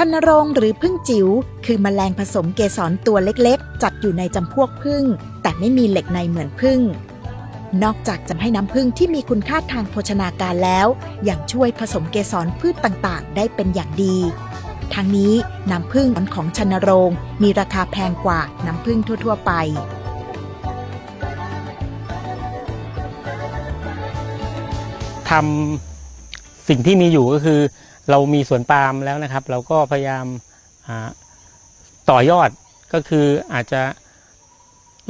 ชนโรงหรือพึ่งจิ๋วคือแมลงผสมเกสรตัวเล็กๆ จัดอยู่ในจำพวกพึ่ง แต่ไม่มีเหล็กในเหมือนพึ่ง นอกจากจะให้น้ำพึ่งที่มีคุณค่าทางโภชนาการแล้วยังช่วยผสมเกสรพืชต่างๆ ได้เป็นอย่างดี ทั้งนี้น้ำพึ่งของชนโรงมีราคาแพงกว่าน้ำพึ่งทั่ว ๆ ไปทำสิ่งที่มีอยู่ก็คือ เรามีสวนปาล์มแล้วนะครับ เราก็พยายามอ่าต่อยอดก็คืออาจจะ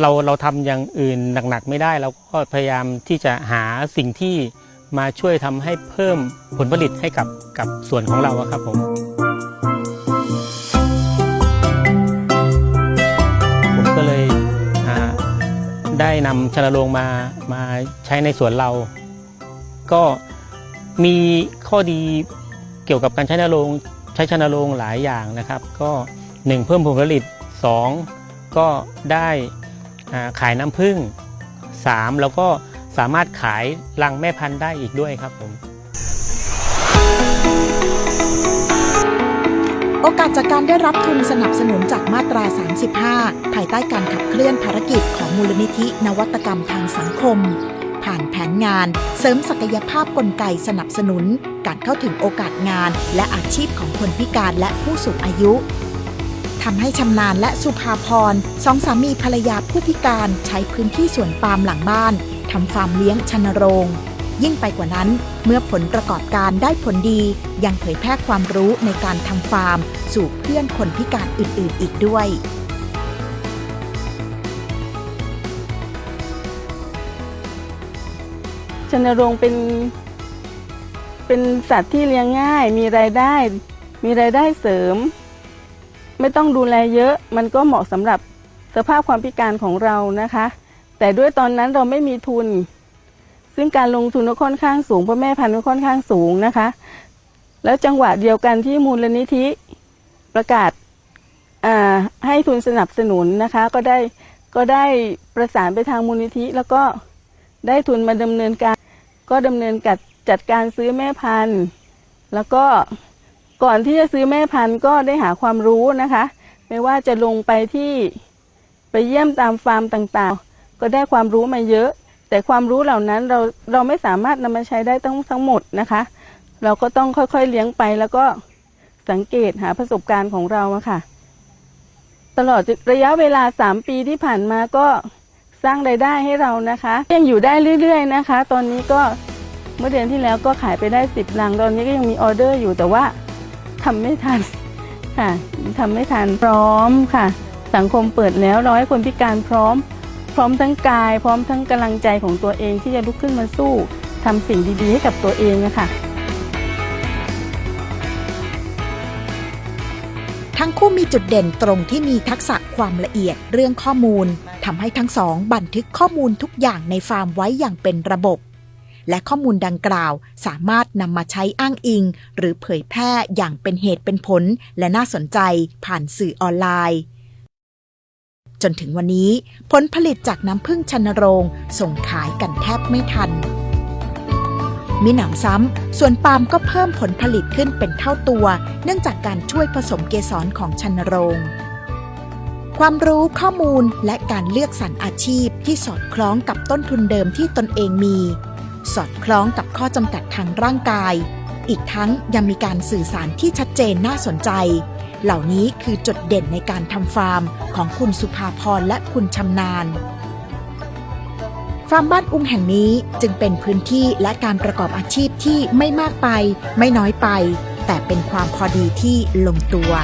เราเราทำอย่างอื่นหนักๆไม่ได้ เราก็พยายามที่จะหาสิ่งที่มาช่วยทำให้เพิ่มผลผลิตให้กับกับสวนของเราครับผมผมก็เลยได้นำชนโรงมามาใช้ในสวนเรา ก็มีข้อดี เกี่ยวกับการใช้ชนโรงใช้ชนโรงหลายอย่างนะครับ ก็หนึ่งเพิ่มผลผลิตสองก็ได้ขายน้ำผึ้งสามแล้วก็สามารถขายรังแม่พันธุ์ได้อีกด้วยครับผมโอกาสจากการได้รับทุนสนับสนุนจากมาตรา 35 ภายใต้การขับเคลื่อนภารกิจของมูลนิธินวัตกรรมทางสังคม ผ่านแผนงาน เสริมศักยภาพกลไกสนับสนุน การเข้าถึงโอกาสงาน และอาชีพของคนพิการและผู้สูงอายุทำให้ชำนาญและสุภาพรสองสามีภรรยาผู้พิการใช้พื้นที่สวนปาล์มหลังบ้านทำฟาร์มเลี้ยงชนโรง ยิ่งไปกว่านั้น เมื่อผลประกอบการได้ผลดี ยังเผยแพร่ความรู้ในการทำฟาร์ม สู่เพื่อนคนพิการอื่นๆ อีกด้วย ชนโรงเป็น เป็นสัตว์ที่เลี้ยงง่าย มีรายได้ มีรายได้เสริม ไม่ต้องดูแลเยอะ มันก็เหมาะสำหรับสภาพความพิการของเรานะคะ แต่ด้วยตอนนั้นเราไม่มีทุน ซึ่งการลงทุนก็ค่อนข้างสูงเพราะแม่พันธุ์ก็ค่อนข้างสูงนะคะ แล้วจังหวะเดียวกันที่มูลนิธิประกาศาให้ทุนสนับสนุนนะคะ ก็ได้ก็ได้ประสานไปทางมูลนิธิแล้วก็ได้ทุนมาดำเนินการ ก็ดำเนินการจัดการซื้อแม่พันธุ์ แล้วก็ก่อนที่จะซื้อแม่พันธุ์ก็ได้หาความรู้นะคะ ไม่ว่าจะลงไปที่ไปเยี่ยมตามฟาร์มต่างๆ ก็ได้ความรู้มาเยอะ แต่ความรู้เหล่านั้นเราเราไม่สามารถนำมาใช้ได้ทั้งทั้งหมดนะคะ เราก็ต้องค่อยๆเลี้ยงไปแล้วก็สังเกตหาประสบการณ์ของเราอะค่ะ ตลอดระยะเวลาสามปีที่ผ่านมาก็ สร้างรายได้ให้เรานะคะ ยังอยู่ได้เรื่อยๆนะคะ ตอนนี้ก็เมื่อเดือนที่แล้วก็ขายไปได้สิบลังตอนนี้ก็ยังมีออเดอร์อยู่แต่ว่าทำไม่ทันค่ะทำไม่ทันพร้อมค่ะ สังคมเปิดแล้วเราให้คนพิการพร้อม พร้อมทั้งกาย พร้อมทั้งกำลังใจของตัวเองที่จะลุกขึ้นมาสู้ทำสิ่งดีๆ ให้กับตัวเองนะคะทั้งคู่มีจุดเด่นตรงที่มีทักษะความละเอียดเรื่องข้อมูล ทำให้ทั้งสองบันทึกข้อมูลทุกอย่างในฟาร์มไว้อย่างเป็นระบบ และข้อมูลดังกล่าวสามารถนำมาใช้อ้างอิง หรือเผยแพร่อย่างเป็นเหตุเป็นผล และน่าสนใจผ่านสื่อออนไลน์ จนถึงวันนี้ผลผลิตจากน้ำผึ้งชันโรงส่งขายกันแทบไม่ทันมิหนำซ้ำ ส่วนปาล์มก็เพิ่มผลผลิตขึ้นเป็นเท่าตัว เนื่องจากการช่วยผสมเกสรของชันโรง ความรู้ข้อมูลและการเลือกสรรอาชีพที่สอดคล้องกับต้นทุนเดิมที่ตนเองมี สอดคล้องกับข้อจำกัดทางร่างกาย อีกทั้งยังมีการสื่อสารที่ชัดเจนน่าสนใจ เหล่านี้คือจุดเด่นในการทำฟาร์มของคุณสุภาพรและคุณชำนาญฟาร์มบ้านอุ้มแห่งนี้จึงเป็นพื้นที่และการประกอบอาชีพที่ไม่มากไป ไม่น้อยไป แต่เป็นความพอดีที่ลงตัว